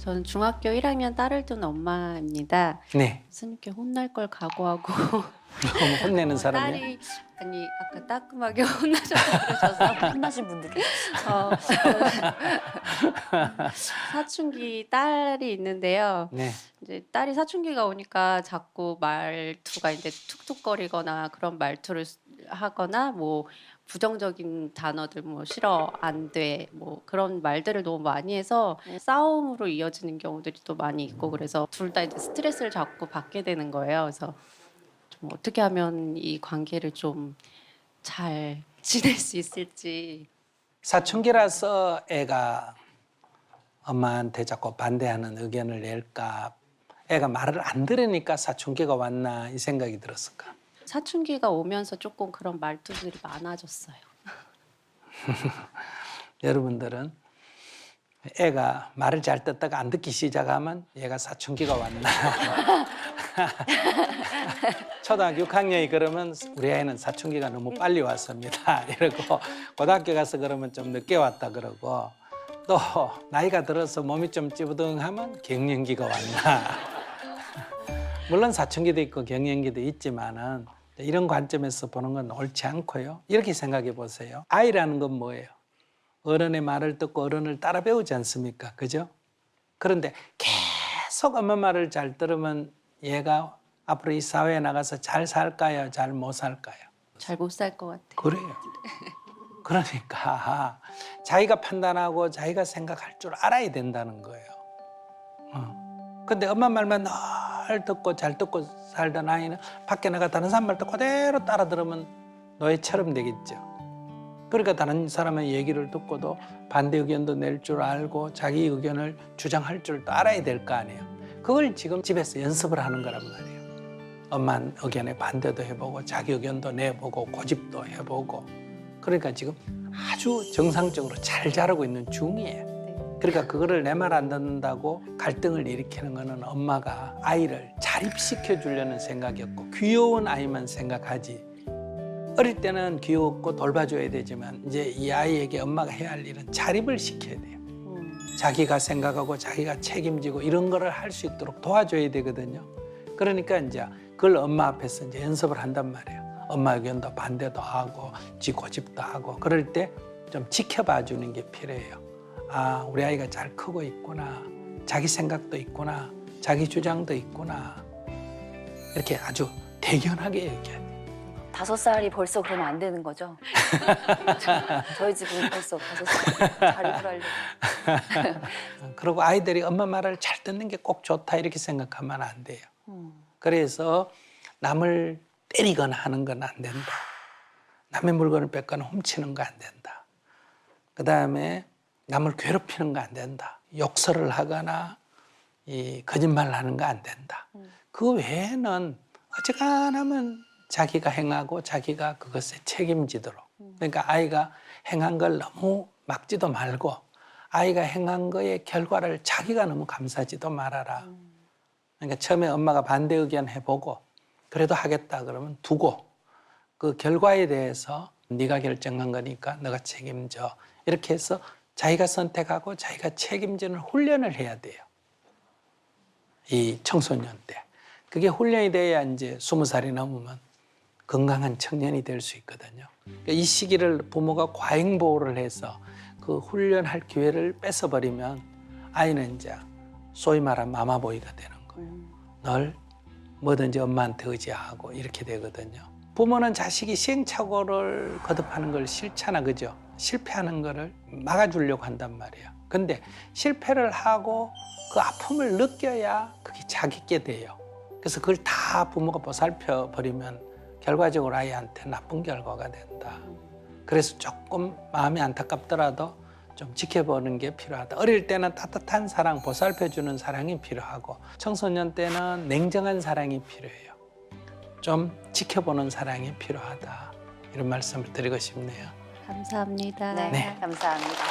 저는 중학교 1학년 딸을 둔 엄마입니다. 네. 스님께 혼날 걸 각오하고 너무 혼내는 사람이야. 딸이 아니 아까 따끔하게 혼나셨다 그러셔서 혼나신 분들이 어, 사춘기 딸이 있는데요. 네. 이제 딸이 사춘기가 오니까 자꾸 말투가 이제 툭툭거리거나 그런 말투를 쓰- 하거나 뭐 부정적인 단어들 뭐 싫어 안돼뭐 그런 말들을 너무 많이 해서 싸움으로 이어지는 경우들이 또 많이 있고 그래서 둘 다 이제 스트레스를 자꾸 받게 되는 거예요. 그래서 좀 어떻게 하면 이 관계를 좀 잘 지낼 수 있을지 사춘기라서 애가 엄마한테 자꾸 반대하는 의견을 낼까? 애가 말을 안 들으니까 사춘기가 왔나 이 생각이 들었을까? 사춘기가 오면서 조금 그런 말투들이 많아졌어요. 여러분들은 애가 말을 잘 듣다가 안 듣기 시작하면 얘가 사춘기가 왔나? 초등학교 6학년이 그러면 우리 아이는 사춘기가 너무 빨리 왔습니다. 이러고 고등학교 가서 그러면 좀 늦게 왔다 그러고 또 나이가 들어서 몸이 좀 찌부둥하면 갱년기가 왔나? 물론 사춘기도 있고 갱년기도 있지만은 이런 관점에서 보는 건 옳지 않고요. 이렇게 생각해 보세요. 아이라는 건 뭐예요? 어른의 말을 듣고 어른을 따라 배우지 않습니까? 그죠? 그런데 계속 엄마 말을 잘 들으면 얘가 앞으로 이 사회에 나가서 잘 살까요? 잘 못 살까요? 잘 못 살 것 같아요. 그래요. 그러니까 자기가 판단하고 자기가 생각할 줄 알아야 된다는 거예요. 어. 근데 엄마 말만 늘 듣고 잘 듣고 살던 아이는 밖에 나가 다른 사람 말도 그대로 따라 들으면 노예처럼 되겠죠. 그러니까 다른 사람의 얘기를 듣고도 반대 의견도 낼 줄 알고 자기 의견을 주장할 줄도 알아야 될 거 아니에요. 그걸 지금 집에서 연습을 하는 거란 말이에요. 엄마 의견에 반대도 해보고 자기 의견도 내보고 고집도 해보고 그러니까 지금 아주 정상적으로 잘 자라고 있는 중이에요. 그러니까 그거를 내 말 안 듣는다고 갈등을 일으키는 거는 엄마가 아이를 자립시켜 주려는 생각이었고 귀여운 아이만 생각하지 어릴 때는 귀엽고 돌봐줘야 되지만 이제 이 아이에게 엄마가 해야 할 일은 자립을 시켜야 돼요. 음, 자기가 생각하고 자기가 책임지고 이런 거를 할 수 있도록 도와줘야 되거든요. 그러니까 이제 그걸 엄마 앞에서 이제 연습을 한단 말이에요. 엄마 의견도 반대도 하고 지 고집도 하고 그럴 때 좀 지켜봐 주는 게 필요해요. 아, 우리 아이가 잘 크고 있구나. 자기 생각도 있구나. 자기 주장도 있구나. 이렇게 아주 대견하게 얘기해야 돼요. 다섯 살이 벌써 그러면 안 되는 거죠? 저희 집은 벌써 다섯 살 자립을 하려고. 그리고 아이들이 엄마 말을 잘 듣는 게 꼭 좋다 이렇게 생각하면 안 돼요. 음. 그래서 남을 때리거나 하는 건 안 된다. 남의 물건을 뺏거나 훔치는 거 안 된다. 그 다음에 남을 괴롭히는 거 안 된다. 욕설을 하거나 이 거짓말을 하는 거 안 된다. 그 외에는 어지간하면 자기가 행하고 자기가 그것에 책임지도록. 그러니까 아이가 행한 걸 너무 막지도 말고 아이가 행한 거의 결과를 자기가 너무 감사지도 말아라. 그러니까 처음에 엄마가 반대 의견 해보고 그래도 하겠다 그러면 두고 그 결과에 대해서 네가 결정한 거니까 너가 책임져 이렇게 해서 자기가 선택하고 자기가 책임지는 훈련을 해야 돼요. 이 청소년 때 그게 훈련이 돼야 이제 스무 살이 넘으면 건강한 청년이 될 수 있거든요. 그러니까 이 시기를 부모가 과잉 보호를 해서 그 훈련할 기회를 뺏어버리면 아이는 이제 소위 말하는 마마보이가 되는 거예요. 늘 뭐든지 엄마한테 의지하고 이렇게 되거든요. 부모는 자식이 시행착오를 거듭하는 걸 싫잖아, 그죠? 실패하는 거를 막아주려고 한단 말이에요. 근데 실패를 하고 그 아픔을 느껴야 그게 자기게 돼요. 그래서 그걸 다 부모가 보살펴 버리면 결과적으로 아이한테 나쁜 결과가 된다. 그래서 조금 마음이 안타깝더라도 좀 지켜보는 게 필요하다. 어릴 때는 따뜻한 사랑, 보살펴 주는 사랑이 필요하고 청소년 때는 냉정한 사랑이 필요해요. 좀 지켜보는 사랑이 필요하다. 이런 말씀을 드리고 싶네요. 감사합니다. 네, 네. 감사합니다.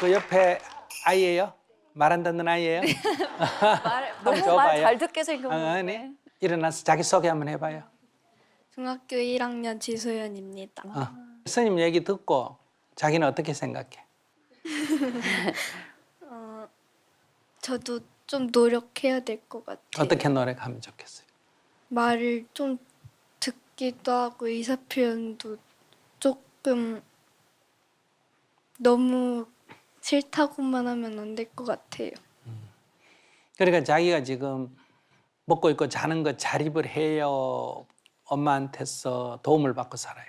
그 옆에 아이예요? 말 안 듣는 아이예요? 말, 너무. 말 잘 듣게 아, 생겼는데. 네. 일어나서 자기 소개 한번 해봐요. 중학교 1학년 지소연입니다. 어. 스님 얘기 듣고 자기는 어떻게 생각해? 어, 저도 좀 노력해야 될 것 같아요. 어떻게 노력하면 좋겠어요? 말을 좀 듣기도 하고 의사 표현도 조금 너무 싫다고만 하면 안 될 것 같아요. 그러니까 자기가 지금 먹고 있고 자는 거 자립을 해요. 엄마한테서 도움을 받고 살아요.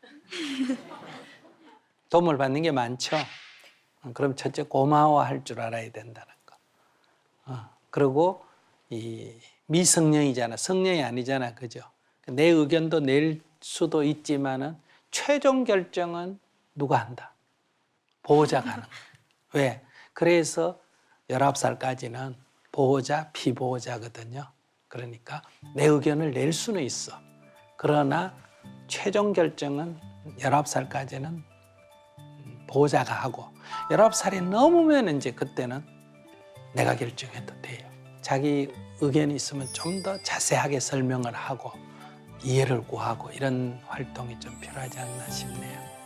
도움을 받는 게 많죠. 어, 그럼 첫째 고마워할 줄 알아야 된다는 거. 어, 그리고 이 미성년이잖아. 성년이 아니잖아. 그죠? 내 의견도 낼 수도 있지만은 최종 결정은 누가 한다? 보호자가 하는 거야. 왜? 그래서 19살까지는 보호자, 피보호자거든요. 그러니까 내 의견을 낼 수는 있어. 그러나 최종 결정은 19살까지는 보호자가 하고 19살이 넘으면 이제 그때는 내가 결정해도 돼요. 자기 의견이 있으면 좀 더 자세하게 설명을 하고 이해를 구하고 이런 활동이 좀 필요하지 않나 싶네요.